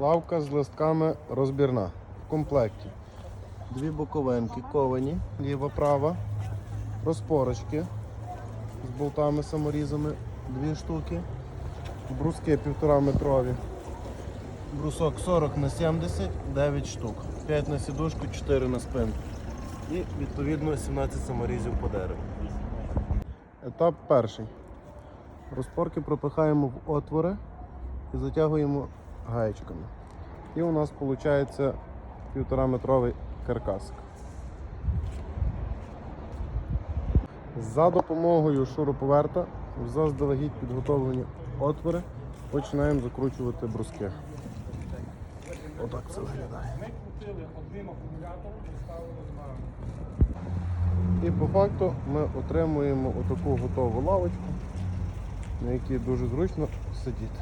Лавка з листками розбірна в комплекті. Дві боковинки ковані, ліва, права, розпорочки з болтами саморізами, дві штуки, бруски півтора метрові. Брусок 40 на 70, 9 штук. 5 на сідушку, 4 на спинку. І відповідно 17 саморізів по дереву. Етап перший. Розпорки пропихаємо в отвори і затягуємо гаєчками. І у нас виходить півтора метровий каркасик. За допомогою шуруповерта заздалегідь підготовлені отвори починаємо закручувати бруски. Отак це виглядає. І по факту ми отримуємо отаку готову лавочку, на якій дуже зручно сидіти.